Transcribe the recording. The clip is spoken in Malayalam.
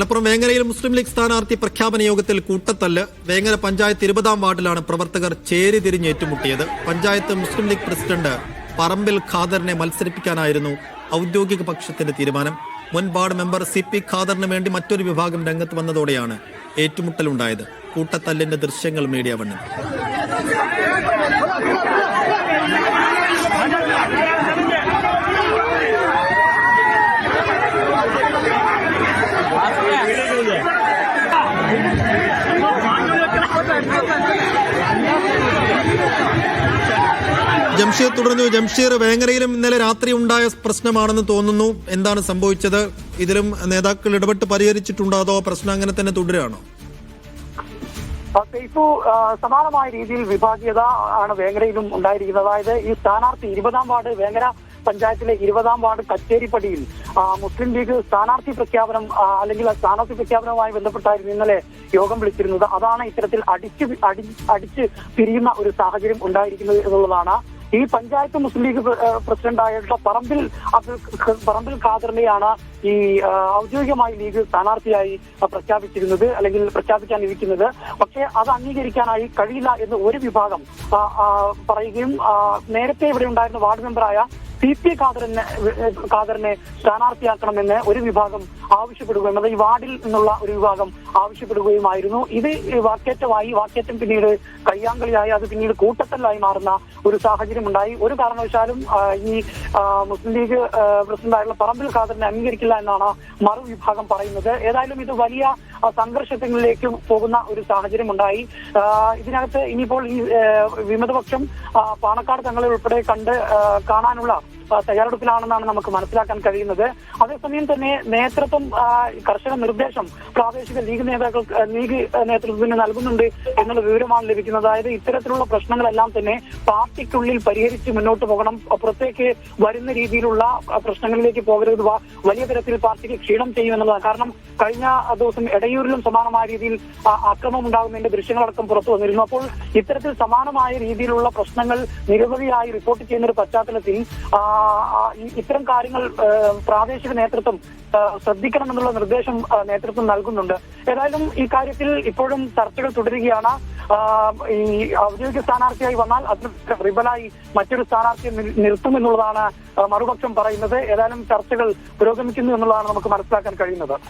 മലപ്പുറം വേങ്ങരയിൽ മുസ്ലിം ലീഗ് സ്ഥാനാർത്ഥി പ്രഖ്യാപന യോഗത്തിൽ കൂട്ടത്തല്ല്. വേങ്ങര പഞ്ചായത്ത് ഇരുപതാം വാർഡിലാണ് പ്രവർത്തകർ ചേരി തിരിഞ്ഞ് ഏറ്റുമുട്ടിയത്. പഞ്ചായത്ത് മുസ്ലിം ലീഗ് പ്രസിഡന്റ് പറമ്പിൽ ഖാദറിനെ മത്സരിപ്പിക്കാനായിരുന്നു ഔദ്യോഗിക പക്ഷത്തിന്റെ തീരുമാനം. മുൻ വാർഡ് മെമ്പർ സി പി ഖാദറിന് വേണ്ടി മറ്റൊരു വിഭാഗം രംഗത്ത് വന്നതോടെയാണ് ഏറ്റുമുട്ടലുണ്ടായത്. കൂട്ടത്തല്ലിന്റെ ദൃശ്യങ്ങൾ മീഡിയ വണ്ണിൽ. ജംഷീർ തുടർന്നു. ജംഷീർ വേങ്ങരയിലും ഇന്നലെ രാത്രി ഉണ്ടായ പ്രശ്നമാണെന്ന് തോന്നുന്നു. എന്താണ് സംഭവിച്ചത്? ഇതിലും നേതാക്കൾ ഇടപെട്ട് പരിഹരിച്ചിട്ടുണ്ടോ പ്രശ്നം അങ്ങനെ തന്നെ തുടരുകയാണോ? ആ, സെയ്ഫു സമാനമായ രീതിയിൽ വിഭാഗീയത ആണ് വേങ്ങരയിലും ഉണ്ടായിരിക്കുന്നത്. അതായത് ഈ സ്ഥാനാർത്ഥി ഇരുപതാം വാർഡ് വേങ്ങര പഞ്ചായത്തിലെ ഇരുപതാം വാർഡ് കച്ചേരിപ്പടിയിൽ മുസ്ലിം ലീഗ് സ്ഥാനാർത്ഥി പ്രഖ്യാപനം അല്ലെങ്കിൽ സ്ഥാനാർത്ഥി പ്രഖ്യാപനവുമായി ബന്ധപ്പെട്ടായിരുന്നു ഇന്നലെ യോഗം വിളിച്ചിരുന്നത്. അതാണ് ഇത്തരത്തിൽ അടിച്ച് അടിച്ച് പിരിയുന്ന ഒരു സാഹചര്യം ഉണ്ടായിരിക്കുന്നത് എന്നുള്ളതാണ് ഈ പഞ്ചായത്ത് മുസ്ലിം ലീഗ് പ്രസിഡന്റ് ആയിട്ടുള്ള പറമ്പിൽ പറമ്പിൽ ഖാദറിനെയാണ് ഈ ഔദ്യോഗികമായി ലീഗ് സ്ഥാനാർത്ഥിയായി പ്രഖ്യാപിച്ചിരുന്നത് അല്ലെങ്കിൽ പ്രഖ്യാപിക്കാനിരിക്കുന്നത് പക്ഷേ അത് അംഗീകരിക്കാനായി കഴിയില്ല എന്ന് ഒരു വിഭാഗം പറയുകയും നേരത്തെ ഇവിടെ ഉണ്ടായിരുന്ന വാർഡ് മെമ്പറായ സി പി ഖാദറിനെ ഖാദറിനെ സ്ഥാനാർത്ഥിയാക്കണമെന്ന് ഒരു വിഭാഗം ആവശ്യപ്പെടുകയും അത് ഈ വാർഡിൽ നിന്നുള്ള ഒരു വിഭാഗം ആവശ്യപ്പെടുകയുമായിരുന്നു. ഇത് വാക്കേറ്റമായി വാക്കേറ്റം പിന്നീട് കയ്യാങ്കളിയായി അത് പിന്നീട് കൂട്ടത്തല്ലായി മാറുന്ന ഒരു സാഹചര്യം ഉണ്ടായി ഒരു കാരണവശാലും ഈ മുസ്ലിം ലീഗ് പ്രസിഡന്റായുള്ള പറമ്പിൽ ഖാദറിനെ അംഗീകരിക്കില്ല എന്നാണ് മറുവിഭാഗം പറയുന്നത്. ഏതായാലും ഇത് വലിയ സംഘർഷത്തിലേക്ക് പോകുന്ന ഒരു സാഹചര്യം ഉണ്ടായി ഇതിനകത്ത് ഇനിയിപ്പോൾ ഈ വിമതപക്ഷം പാണക്കാട് തങ്ങളെ ഉൾപ്പെടെ കണ്ട് കാണാനുള്ള തയ്യാറെടുപ്പിലാണെന്നാണ് നമുക്ക് മനസ്സിലാക്കാൻ കഴിയുന്നത്. അതേസമയം തന്നെ നേതൃത്വം കർശന നിർദ്ദേശം പ്രാദേശിക ലീഗ് നേതാക്കൾ ലീഗ് നേതൃത്വത്തിന് നൽകുന്നുണ്ട് എന്നുള്ള വിവരമാണ് ലഭിക്കുന്നത്. അതായത് ഇത്തരത്തിലുള്ള പ്രശ്നങ്ങളെല്ലാം തന്നെ പാർട്ടിക്കുള്ളിൽ പരിഹരിച്ച് മുന്നോട്ട് പോകണം. പുറത്തേക്ക് വരുന്ന രീതിയിലുള്ള പ്രശ്നങ്ങളിലേക്ക് പോകരുത് വലിയ തരത്തിൽ പാർട്ടിക്ക് ക്ഷീണം ചെയ്യുമെന്നുള്ളതാണ് കാരണം കഴിഞ്ഞ ദിവസം എടയൂരിലും സമാനമായ രീതിയിൽ അക്രമം ഉണ്ടാകുന്നതിന്റെ ദൃശ്യങ്ങളടക്കം പുറത്തു വന്നിരുന്നു. അപ്പോൾ ഇത്തരത്തിൽ സമാനമായ രീതിയിലുള്ള പ്രശ്നങ്ങൾ നിരവധിയായി റിപ്പോർട്ട് ചെയ്യുന്ന ഒരു പശ്ചാത്തലത്തിൽ ഇത്തരം കാര്യങ്ങൾ പ്രാദേശിക നേതൃത്വം ശ്രദ്ധിക്കണമെന്നുള്ള നിർദ്ദേശം നേതൃത്വം നൽകുന്നുണ്ട്. ഏതായാലും ഈ കാര്യത്തിൽ ഇപ്പോഴും ചർച്ചകൾ തുടരുകയാണ്. ഈ ഔദ്യോഗിക സ്ഥാനാർത്ഥിയായി വന്നാൽ അതിന് റിബലായി മറ്റൊരു സ്ഥാനാർത്ഥിയെ നിർ- നിർത്തുമെന്നുള്ളതാണ് മറുപക്ഷം പറയുന്നത്. ഏതായാലും ചർച്ചകൾ പുരോഗമിക്കുന്നു എന്നുള്ളതാണ് നമുക്ക് മനസ്സിലാക്കാൻ കഴിയുന്നത്.